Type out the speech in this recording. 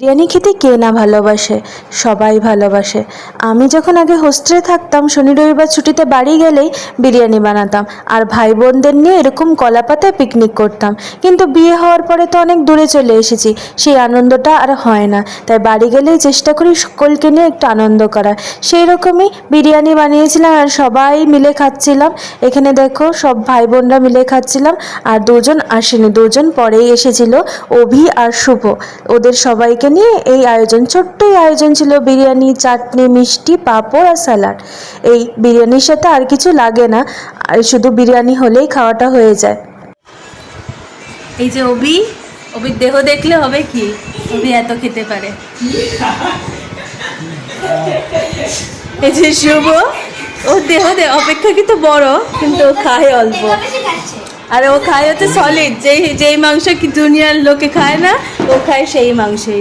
বিরিয়ানি খেতে কে না ভালোবাসে? সবাই ভালোবাসে। আমি যখন আগে হোস্টেলে থাকতাম, শনি, রবিবার ছুটিতে বাড়ি গেলেই বিরিয়ানি বানাতাম। আর ভাই বোনদের নিয়ে এরকম কলাপাতায় পিকনিক করতাম। কিন্তু বিয়ে হওয়ার পরে তো অনেক দূরে চলে এসেছি। সেই আনন্দটা আর হয় না। তাই বাড়ি গেলেই চেষ্টা করি সকলকে নিয়ে একটু আনন্দ করার। সেই রকমই বিরিয়ানি বানিয়েছিলাম আর সবাই মিলে খাচ্ছিলাম। এখানে দেখো, সব ভাই বোনরা মিলে খাচ্ছিলাম। আর দুজন আসেনি। দুজন পরেই এসেছিল অভি আর শুভ। ওদের সবাইকে নিয়ে এই আয়োজন ছোট্টই আয়োজন ছিল বিরিয়ানি, চাটনি, মিষ্টি, পাঁপড় আর স্যালাড। এই বিরিয়ানির সাথে আর কিছু লাগে না, আর শুধু বিরিয়ানি হলেই খাওয়াটা হয়ে যায়। এই যে অভি, অভির দেহ দেখলে হবে কি? অভি এত খেতে পারে। এই যে শুভ, ওর দেহ অপেক্ষা কিন্তু বড়, কিন্তু ও খায় অল্প। আর ও খায় হচ্ছে সলিড যেই যেই মাংস কি দুনিয়ার লোকে খায় না, ও খায় সেই মাংসই